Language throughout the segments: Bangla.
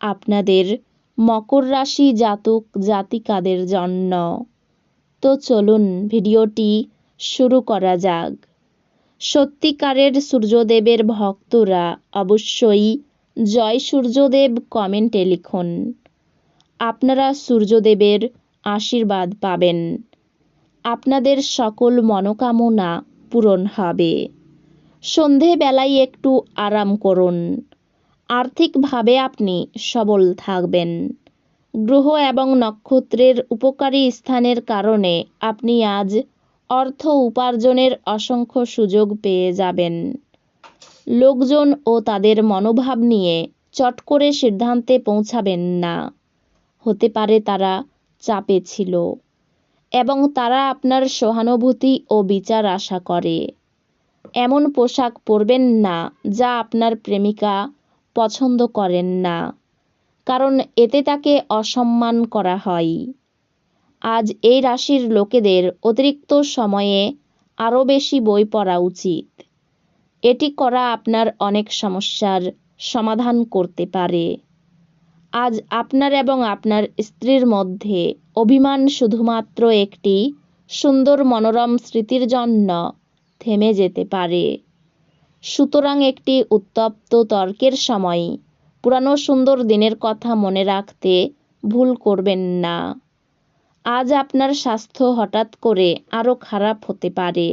আপনাদের মকর রাশি জাতক জাতিকাদের জন্য। তো চলুন ভিডিওটি শুরু করা যাক। সত্যিকারের সূর্যদেবের ভক্তরা অবশ্যই জয় সূর্যদেব কমেন্টে লিখুন। আপনারা সূর্যদেবের আশীর্বাদ পাবেন। আপনাদের সকল মনোকামনা পূরণ হবে। সন্ধেবেলায় একটু আরাম করুন। আর্থিকভাবে আপনি সবল থাকবেন। গ্রহ এবং নক্ষত্রের উপকারী স্থানের কারণে আপনি আজ অর্থ উপার্জনের অসংখ্য সুযোগ পেয়ে যাবেন। লোকজন ও তাদের মনোভাব নিয়ে চট করে সিদ্ধান্তে পৌঁছাবেন না। হতে পারে তারা চাপে ছিল এবং তারা আপনার সহানুভূতি ও বিচার আশা করে। এমন পোশাক পরবেন না যা আপনার প্রেমিকা পছন্দ করেন না। কারণ এতে তাকে অসম্মান করা হয়। আজ এই রাশির লোকেদের অতিরিক্ত সময়ে আরও বেশি বই পড়া উচিত। এটি করা আপনার অনেক সমস্যার সমাধান করতে পারে। আজ আপনার এবং আপনার স্ত্রীর মধ্যে অভিমান শুধুমাত্র একটি সুন্দর মনোরম স্মৃতির জন্য থেমে যেতে পারে। সুতরাং একটি উত্তপ্ত তর্কের সময়। পুরানো সুন্দর দিনের কথা মনে রাখতে ভুল করবেন না। আজ আপনার স্বাস্থ্য হঠাৎ করে আরও খারাপ হতে পারে,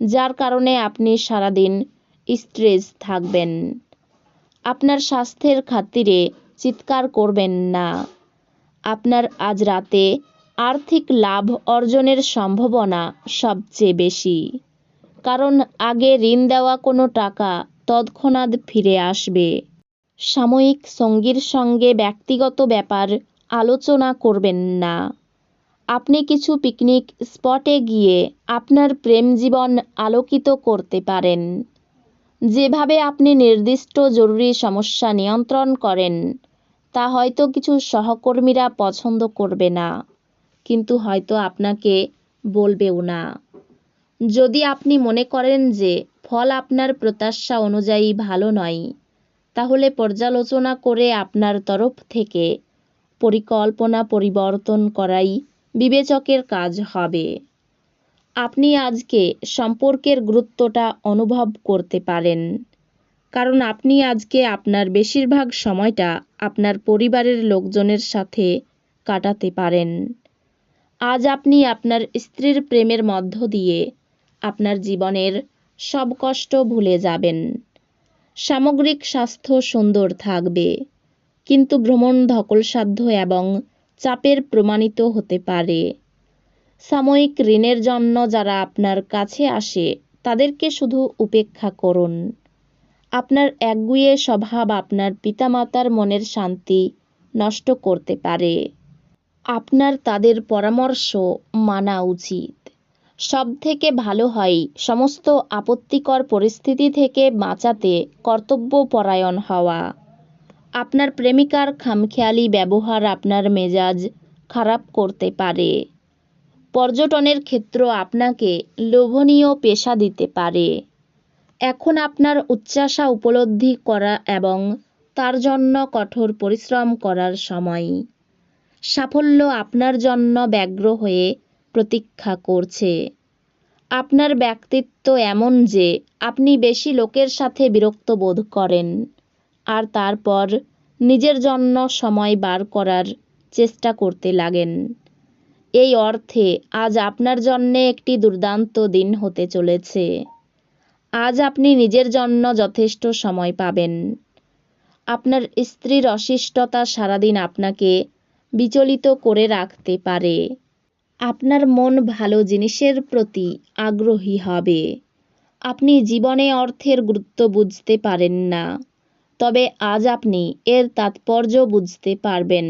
যার কারণে আপনি সারাদিন স্ট্রেস থাকবেন। আপনার স্বাস্থ্যের খাতিরে চিৎকার করবেন না। আপনার আজ রাতে আর্থিক লাভ অর্জনের সম্ভাবনা সবচেয়ে বেশি। কারণ আগে ঋণ দেওয়া কোনো টাকা তৎক্ষণাৎ ফিরে আসবে। সাময়িক সঙ্গীর সঙ্গে ব্যক্তিগত ব্যাপার আলোচনা করবেন না। আপনি কিছু পিকনিক স্পটে গিয়ে আপনার প্রেম জীবন আলোকিত করতে পারেন। যেভাবে আপনি নির্দিষ্ট জরুরি সমস্যা নিয়ন্ত্রণ করেন, তা হয়তো কিছু সহকর্মীরা পছন্দ করবে না, কিন্তু হয়তো আপনাকে বলবেও না। যদি আপনি মনে করেন যে ফল আপনার প্রত্যাশা অনুযায়ী ভালো নয়, তাহলে পর্যালোচনা করে আপনার তরফ থেকে পরিকল্পনা পরিবর্তন করাই বিবেচকের কাজ হবে। আপনি আজকে সম্পর্কের গুরুত্বটা অনুভব করতে পারেন, কারণ আপনি আজকে আপনার বেশিরভাগ সময়টা আপনার পরিবারের লোকজনের সাথে কাটাতে পারেন। আজ আপনি আপনার স্ত্রীর প্রেমের মধ্য দিয়ে আপনার জীবনের সব কষ্ট ভুলে যাবেন। সামগ্রিক স্বাস্থ্য সুন্দর থাকবে, কিন্তু ভ্রমণ ধকলসাধ্য এবং চাপের প্রমাণিত হতে পারে। সাময়িক ঋণের জন্য যারা আপনার কাছে আসে, তাদেরকে শুধু উপেক্ষা করুন। আপনার একগুয়ে স্বভাব আপনার পিতামাতার মনের শান্তি নষ্ট করতে পারে। আপনার তাদের পরামর্শ মানা উচিত। সব থেকে ভালো হয় সমস্ত আপত্তিকর পরিস্থিতি থেকে বাঁচাতে কর্তব্যপরায়ণ হওয়া। আপনার প্রেমিকার খামখেয়ালি ব্যবহার আপনার মেজাজ খারাপ করতে পারে। পর্যটনের ক্ষেত্র আপনাকে লোভনীয় পেশা দিতে পারে। এখন আপনার উচ্চাশা উপলব্ধি করা এবং তার জন্য কঠোর পরিশ্রম করার সময়। সাফল্য আপনার জন্য ব্যগ্র হয়ে প্রতীক্ষা করছে। আপনার ব্যক্তিত্ব এমন যে, আপনি বেশি লোকের সাথে বিরক্ত বোধ করেন, আর তারপর নিজের জন্য সময় বার করার চেষ্টা করতে লাগেন। এই অর্থে আজ আপনার জন্যে একটি দুর্দান্ত দিন হতে চলেছে। আজ আপনি নিজের জন্য যথেষ্ট সময় পাবেন। আপনার স্ত্রীর অশিষ্টতা সারাদিন আপনাকে বিচলিত করে রাখতে পারে। আপনার মন ভালো জিনিসের প্রতি আগ্রহী হবে। আপনি জীবনে অর্থের গুরুত্ব বুঝতে পারেন না, তবে আজ আপনি এর তাৎপর্য বুঝতে পারবেন।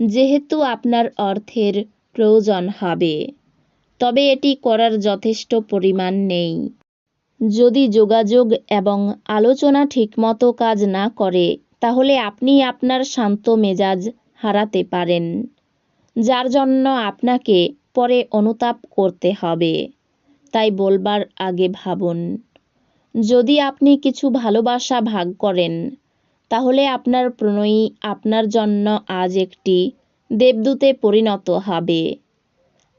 যেহেতু আপনার অর্থের প্রয়োজন হবে, তবে এটি করার যথেষ্ট পরিমাণ নেই। যদি যোগাযোগ এবং আলোচনা ঠিকমতো কাজ না করে, তাহলে আপনি আপনার শান্ত মেজাজ হারাতে পারেন। যার জন্য আপনাকে পরে অনুতাপ করতে হবে। তাই বলবার আগে ভাবুন, যদি আপনি কিছু ভালোবাসা ভাগ করেন, তাহলে আপনার প্রণয়ী আপনার জন্য আজ একটি দেবদূতে পরিণত হবে।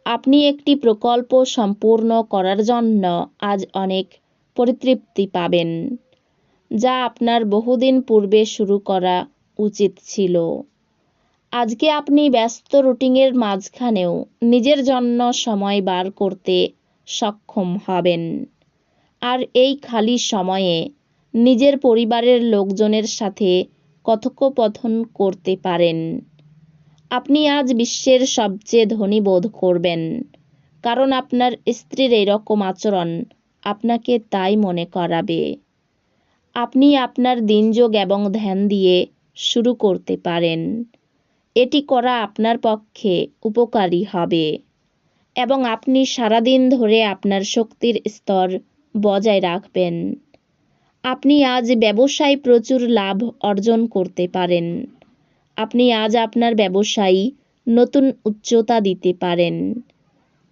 আপনি একটি প্রকল্প সম্পূর্ণ করার জন্য আজ অনেক পরিতৃপ্তি পাবেন, যা আপনার বহুদিন পূর্বে শুরু করা উচিত ছিল। আজকে আপনি ব্যস্ত রুটিনের মাঝখানেও নিজের জন্য সময় বার করতে সক্ষম হবেন। আর এই খালি সময়ে নিজের পরিবারের লোকজনের সাথে কথোপকথন করতে পারেন। আপনি আজ বিশ্বের সবচেয়ে ধনী বোধ করবেন, কারণ আপনার স্ত্রীর এরকম আচরণ আপনাকে তাই মনে করাবে। আপনি আপনার দিনযোগ এবং ধ্যান দিয়ে শুরু করতে পারেন। এটি করা আপনার পক্ষে উপকারী হবে এবং আপনি সারাদিন ধরে আপনার শক্তির স্তর বজায় রাখবেন। আপনি আজ ব্যবসায় প্রচুর লাভ অর্জন করতে পারেন। আপনি আজ আপনার ব্যবসায়ী নতুন উচ্চতা দিতে পারেন।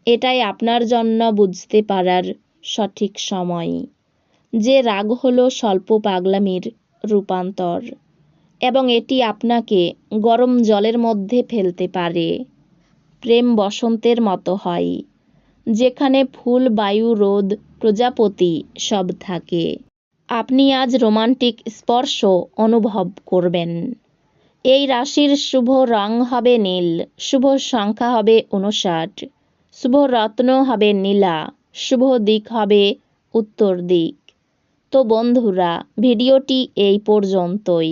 এটাই আপনার জন্য বুঝতে পারার সঠিক সময়। যে রাগ হলো স্বল্প পাগলামির রূপান্তর। এবং এটি আপনাকে গরম জলের মধ্যে ফেলতে পারে। প্রেম বসন্তের মতো হয়, যেখানে ফুল, বায়ু, রোদ, প্রজাপতি সব থাকে। আপনি আজ রোমান্টিক স্পর্শ অনুভব করবেন। এই রাশির শুভ রং হবে নীল, শুভ সংখ্যা হবে উনষাট শুভ রত্ন হবে নীলা, শুভ দিক হবে উত্তর দিক। তো বন্ধুরা, ভিডিওটি এই পর্যন্তই।